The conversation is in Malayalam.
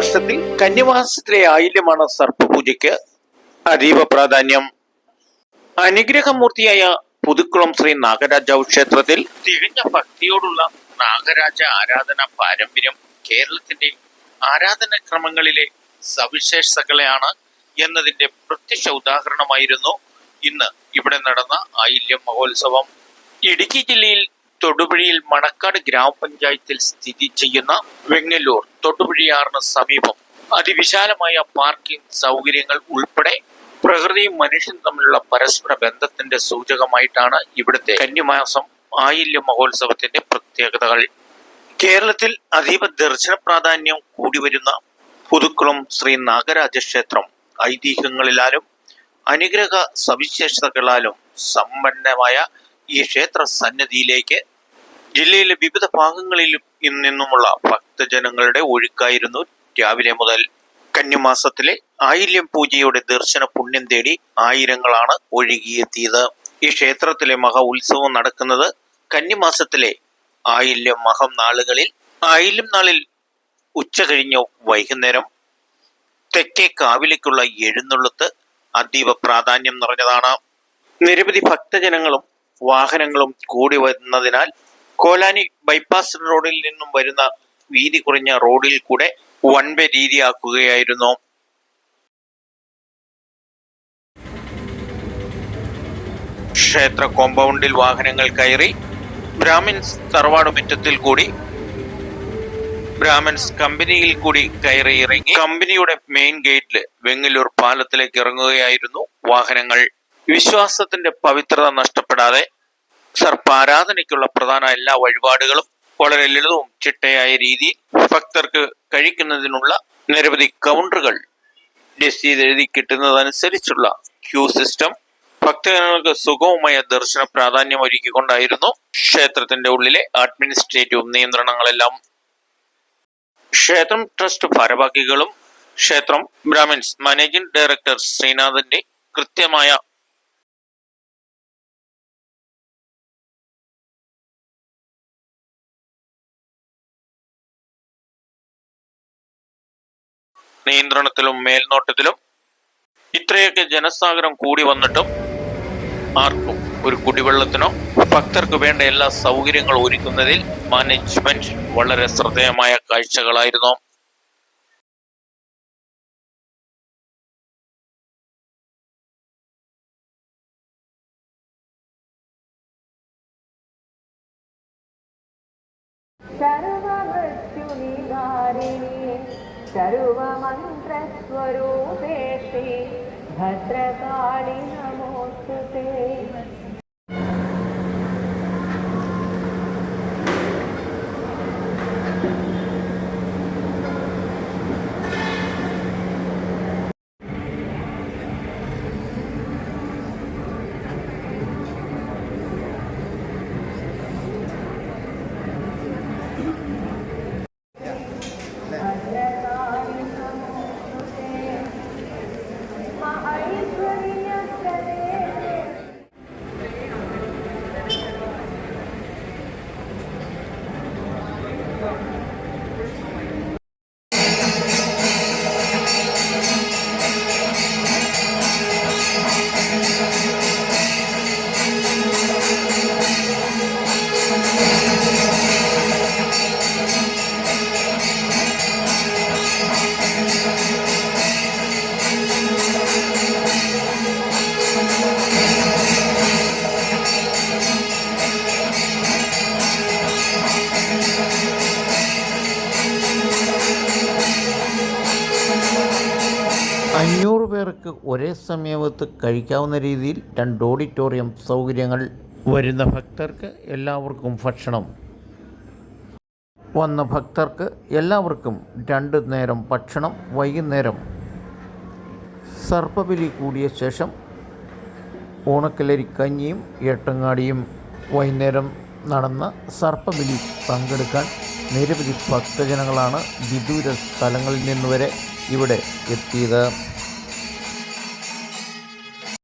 മാസത്തിൽ കന്യവാസത്തിലെ ആയില്യമാണ് സർപ്പപൂജയ്ക്ക് അതീവ പ്രാധാന്യം. അനുഗ്രഹമൂർത്തിയായ പുതുക്കുളം ശ്രീ നാഗരാജാവ് ക്ഷേത്രത്തിൽ തികഞ്ഞ ഭക്തിയോടുള്ള നാഗരാജ ആരാധന പാരമ്പര്യം കേരളത്തിന്റെ ആരാധന ക്രമങ്ങളിലെ സവിശേഷതകളെയാണ് എന്നതിന്റെ പ്രത്യക്ഷ ഉദാഹരണമായിരുന്നു ഇന്ന് ഇവിടെ നടന്ന ആയില്യം മഹോത്സവം. ഇടുക്കി ജില്ലയിൽ തൊടുപുഴയിൽ മണക്കാട് ഗ്രാമപഞ്ചായത്തിൽ സ്ഥിതി ചെയ്യുന്ന വെങ്ങല്ലൂർ തൊടുപുഴയാറിന് സമീപം അതിവിശാലമായ പാർക്കിംഗ് സൗകര്യങ്ങൾ ഉൾപ്പെടെ പ്രകൃതിയും മനുഷ്യനും തമ്മിലുള്ള പരസ്പര ബന്ധത്തിന്റെ സൂചകമായിട്ടാണ് ഇവിടുത്തെ കന്യമാസം ആയില്യ മഹോത്സവത്തിന്റെ പ്രത്യേകതകൾ. കേരളത്തിൽ അതീവ ദർശന പ്രാധാന്യം കൂടി വരുന്ന പുതുക്കുളം ശ്രീ നാഗരാജ ക്ഷേത്രം ഐതിഹ്യങ്ങളിലാലും അനുഗ്രഹ സവിശേഷതകളാലും സമ്പന്നമായ ഈ ക്ഷേത്ര സന്നിധിയിലേക്ക് ജില്ലയിലെ വിവിധ ഭാഗങ്ങളിൽ നിന്നുമുള്ള ഭക്തജനങ്ങളുടെ ഒഴുക്കായിരുന്നു. രാവിലെ മുതൽ കന്യമാസത്തിലെ ആയില്യം പൂജയുടെ ദർശന പുണ്യം തേടി ആയിരങ്ങളാണ് ഒഴുകിയെത്തിയത്. ഈ ക്ഷേത്രത്തിലെ മഹാ ഉത്സവം നടക്കുന്നത് കന്നിമാസത്തിലെ ആയില്യം മഹം നാളുകളിൽ ആയില്യം നാളിൽ ഉച്ച കഴിഞ്ഞ വൈകുന്നേരം. തെക്കേ കാവിലേക്കുള്ള എഴുന്നള്ളത്ത് അതീവ പ്രാധാന്യം നിറഞ്ഞതാണ്. നിരവധി ഭക്തജനങ്ങളും വാഹനങ്ങളും കൂടി വരുന്നതിനാൽ കോലാനി ബൈപ്പാസ് റോഡിൽ നിന്നും വരുന്ന വീതി കുറഞ്ഞ റോഡിൽ കൂടെ വൺ വേ രീതിയാക്കുകയായിരുന്നു. ക്ഷേത്ര കോമ്പൗണ്ടിൽ വാഹനങ്ങൾ കയറി ബ്രാഹ്മിൻസ് തറവാട് മുറ്റത്തിൽ കൂടി ബ്രാഹ്മിൻസ് കമ്പനിയിൽ കൂടി കയറി ഇറങ്ങി കമ്പനിയുടെ മെയിൻ ഗേറ്റിൽ വെങ്ങല്ലൂർ പാലത്തിലേക്ക് ഇറങ്ങുകയായിരുന്നു വാഹനങ്ങൾ. വിശ്വാസത്തിന്റെ പവിത്രത നഷ്ടപ്പെടാതെ സർപ്പാരാധനയ്ക്കുള്ള പ്രധാന എല്ലാ വഴിപാടുകളും വളരെ ലളിതവും ചിട്ടയായ രീതിയിൽ ഭക്തർക്ക് കഴിക്കുന്നതിനുള്ള നിരവധി കൗണ്ടറുകൾ രസീത് എഴുതി കിട്ടുന്നതനുസരിച്ചുള്ള ക്യൂ സിസ്റ്റം ഭക്തജനങ്ങൾക്ക് സുഗമമായ ദർശന പ്രാധാന്യം ഒരുക്കിക്കൊണ്ടായിരുന്നു ക്ഷേത്രത്തിന്റെ ഉള്ളിലെ അഡ്മിനിസ്ട്രേറ്റീവ് നിയന്ത്രണങ്ങളെല്ലാം. ക്ഷേത്രം ട്രസ്റ്റ് ഭാരവാഹികളും ക്ഷേത്രം ബ്രാഹ്മിൻസ് മാനേജിംഗ് ഡയറക്ടർ ശ്രീനാഥന്റെ കൃത്യമായ നിയന്ത്രണത്തിലും മേൽനോട്ടത്തിലും ഇത്രയൊക്കെ ജനസാഗരം കൂടി വന്നിട്ടും ആർക്കും ഒരു കുടിവെള്ളത്തിനോ ഭക്തർക്ക് വേണ്ട എല്ലാ സൗകര്യങ്ങളും ഒരുക്കുന്നതിൽ മാനേജ്മെന്റ് വളരെ ശ്രദ്ധേയമായ കാഴ്ചകളായിരുന്നു. സർവമൃത്യുനികാരിണി सर्वमन्त्रस्वरूपे श्री भद्रकाळि नमोऽस्तु ते പേർക്ക് ഒരേ സമയത്ത് കഴിക്കാവുന്ന രീതിയിൽ രണ്ട് ഓഡിറ്റോറിയം സൗകര്യങ്ങൾ. വരുന്ന ഭക്തർക്ക് എല്ലാവർക്കും ഭക്ഷണം. വന്ന ഭക്തർക്ക് എല്ലാവർക്കും രണ്ട് നേരം ഭക്ഷണം വൈകുന്നേരം. സർപ്പബലി കൂടിയ ശേഷം ഓണക്കലരി കഞ്ഞിയും ഏട്ടങ്ങാടിയും. വൈകുന്നേരം നടന്ന സർപ്പബലി പങ്കെടുക്കാൻ നിരവധി ഭക്തജനങ്ങളാണ് വിദൂര സ്ഥലങ്ങളിൽ നിന്ന് വരെ ഇവിടെ എത്തിയത്.